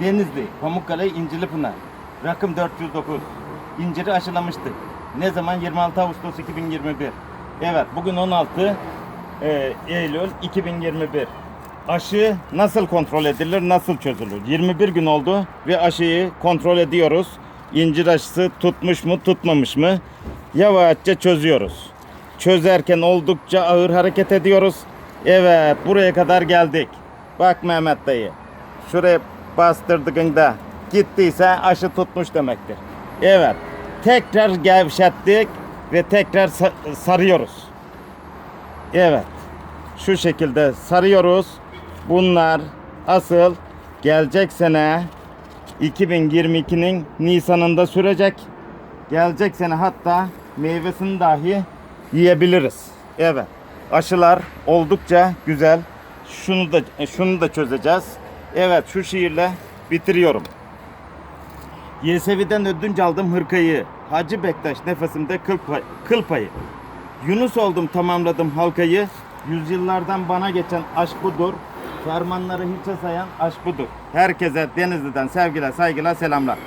Denizli, Pamukkale, İncilipınar. Rakım 409. İnciri aşılamıştık. Ne zaman? 26 Ağustos 2021. Evet, bugün 16 e, Eylül 2021. Aşı nasıl kontrol edilir, nasıl çözülür? 21 gün oldu ve aşıyı kontrol ediyoruz. İncir aşısı tutmuş mu, tutmamış mı? Yavaşça çözüyoruz. Çözerken oldukça ağır hareket ediyoruz. Evet, buraya kadar geldik. Bak Mehmet dayı. Şuraya bastırdığında gittiyse aşı tutmuş demektir. Evet. Tekrar gevşettik ve tekrar sa- sarıyoruz. Evet. Şu şekilde sarıyoruz. Bunlar asıl gelecek sene 2022'nin Nisan'ında sürecek. Gelecek sene hatta meyvesini dahi yiyebiliriz. Evet. Aşılar oldukça güzel. Şunu da şunu da çözeceğiz. Evet şu şiirle bitiriyorum. Yesevi'den ödünç aldım hırkayı. Hacı Bektaş nefesimde kıl, pay- kıl payı. Yunus oldum tamamladım halkayı. Yüzyıllardan bana geçen aşk budur. Fermanları hiçe sayan aşk budur. Herkese Denizli'den sevgiler, saygılar, selamlar.